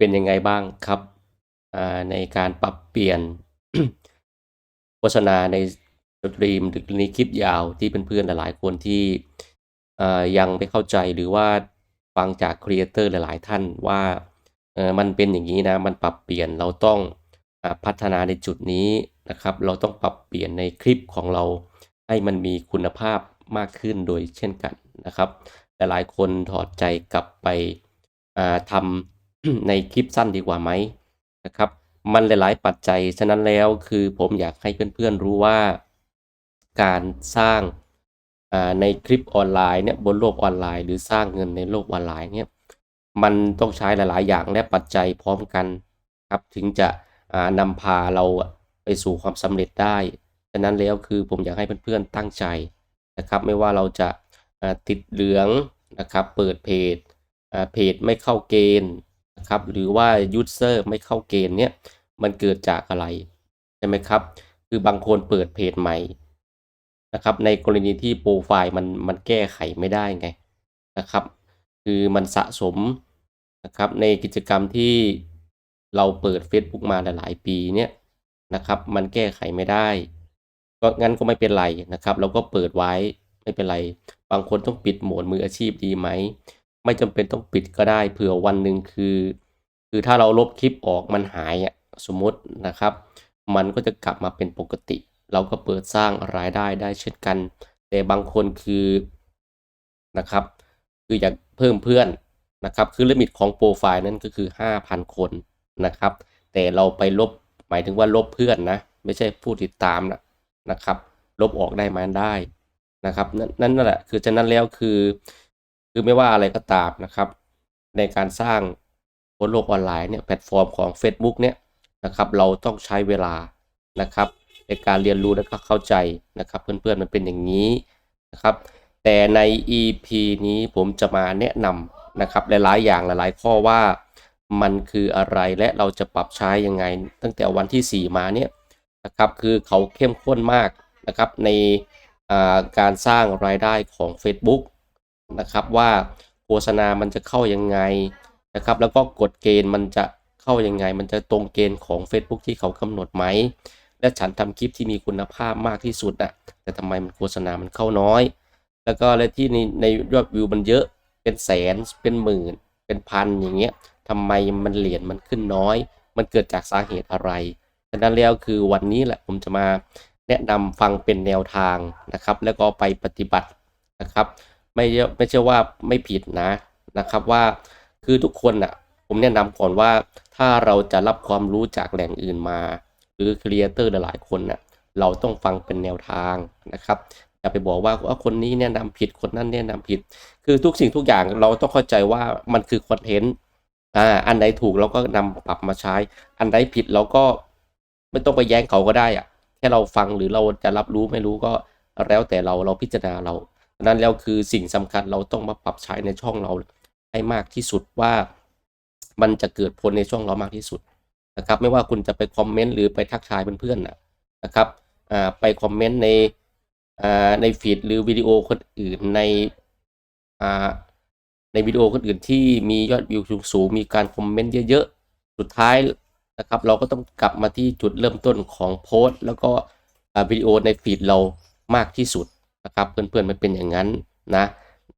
เป็นยังไงบ้างครับในการปรับเปลี่ยนโฆษณาในสตรีมหรือในคลิปยาวที่เพื่อนๆหลายๆคนที่ยังไม่เข้าใจหรือว่าฟังจากครีเอเตอร์หลายๆท่านว่ามันเป็นอย่างนี้นะมันปรับเปลี่ยนเราต้องพัฒนาในจุดนี้นะครับ เราต้องปรับเปลี่ยนในคลิปของเราให้มันมีคุณภาพมากขึ้นโดยเช่นกันนะครับ หลายๆคนถอดใจกลับไปทำ ในคลิปสั้นดีกว่าไหมนะครับ มันหลาย ๆ ปัจจัย ฉะนั้นแล้วคือผมอยากให้เพื่อน ๆ รู้ว่าการสร้างในคลิปออนไลน์เนี่ยบนโลกออนไลน์ หรือสร้างเงินในโลกออนไลน์เนี่ยมันต้องใช้หลาย ๆ อย่างและปัจจัยพร้อมกันครับถึงจะนำพาเราไปสู่ความสำเร็จได้ ฉะนั้นแล้วคือผมอยากให้เพื่อน ๆ ตั้งใจนะครับ ไม่ว่าเราจะติดเหลืองนะครับ เปิดเพจเพจไม่เข้าเกณฑ์ นะครับ หรือว่ายูเซอร์ไม่เข้าเกณฑ์เนี่ยมันเกิดจากอะไร ใช่ไหมครับ คือบางคนเปิดเพจใหม่นะครับ ในกรณีที่โปรไฟล์มันมันแก้ไขไม่ได้ไงนะครับ คือมันสะสมนะครับในกิจกรรมที่เราเปิด Facebook มาหลายๆปีเนี่ยนะครับ มันแก้ไขไม่ได้ ก็งั้นก็ไม่เป็นไรนะครับ เราก็เปิดไว้ไม่เป็นไร บางคนต้องปิดโหมดมืออาชีพดีไหม ไม่จำเป็นต้องปิดก็ได้เผื่อวันหนึ่งคือ คือถ้าเราลบคลิปออกมันหายอะสมมตินะครับ มันก็จะกลับมาเป็นปกติ เราก็เปิดสร้างรายได้ได้เช่นกัน แต่บางคนคือนะครับ คืออยากเพิ่มเพื่อนนะครับ คือลิมิตของโปรไฟล์นั้นก็คือ 5,000 คนนะครับ แต่เราไปลบหมายถึงว่าลบเพื่อนนะ ไม่ใช่ผู้ติดตามนะนะครับ ลบออกได้ไหมได้นะครับนั่นนั่นแหละคือฉะนั้นแล้วคือ คือไม่ว่าอะไรก็ตามนะครับ ในการสร้างบนโลกออนไลน์เนี่ยแพลตฟอร์มของ Facebook เนี่ยนะครับเราต้องใช้เวลานะครับ ในการเรียนรู้และก็เข้าใจนะครับเพื่อนๆมันเป็นอย่างนี้นะครับ แต่ใน EP นี้ผมจะมาแนะนำนะครับหลายๆอย่างหลายๆ ข้อว่ามันคืออะไรและเราจะปรับใช้ยังไง ตั้งแต่วันที่ 4 มาเนี่ยนะครับคือเขาเข้มข้นมากนะครับในการสร้างรายได้ของ Facebook นะครับว่าโฆษณามันจะเข้ายังไงนะครับ แล้วก็กฎเกณฑ์มันจะเข้ายังไง มันจะตรงเกณฑ์ของ Facebook ที่เขากำหนดไหม และฉันทำคลิปที่มีคุณภาพมากที่สุดอะแต่ทำไมมันโฆษณามันเข้าน้อย แล้วก็อะไรที่ในในยอดวิวมันเยอะเป็นแสนเป็นหมื่น เป็นพันอย่างเงี้ยทำไมมันเหรียญมันขึ้นน้อย มันเกิดจากสาเหตุอะไรฉะนั้นแล้วคือวันนี้แหละผมจะมาแนะนำฟังเป็นแนวทางนะครับ แล้วก็ไปปฏิบัตินะครับ ไม่ใช่ไม่ใช่ว่าไม่ผิดนะนะครับว่าคือทุกคนอะผมแนะนำก่อนว่าถ้าเราจะรับความรู้จากแหล่งอื่นมา หรือครีเอเตอร์หลายคนน่ะเราต้องฟังเป็นแนวทางนะครับอย่าไปบอกว่าคนนี้แนะนำผิดคนนั้นแนะนำผิด คือทุกสิ่งทุกอย่างเราต้องเข้าใจว่ามันคือคอนเทนต์อ่าอันไหนถูกเราก็นำปรับมาใช้ อันไหนผิดเราก็ไม่ต้องไปแย้งเขาก็ได้อะแค่เราฟังหรือเราจะรับรู้ไม่รู้ก็แล้วแต่เราเราพิจารณาเรา นั้นแล้วคือสิ่งสำคัญเราต้องมาปรับใช้ในช่องเราให้มากที่สุดว่ามันจะเกิดผลในช่องเรามากที่สุดนะครับ ไม่ว่าคุณจะไปคอมเมนต์หรือไปทักทายเพื่อนๆนะนะครับไปคอมเมนต์ในในฟีดหรือวิดีโอคนอื่นในในวิดีโอคนอื่นที่มียอดวิวสูงมีการคอมเมนต์เยอะๆ สุดท้ายนะครับเราก็ต้องกลับมาที่จุดเริ่มต้นของโพสต์ แล้วก็วิดีโอในฟีดเรามากที่สุด นะครับเพื่อนๆมันเป็นอย่างนั้นนะ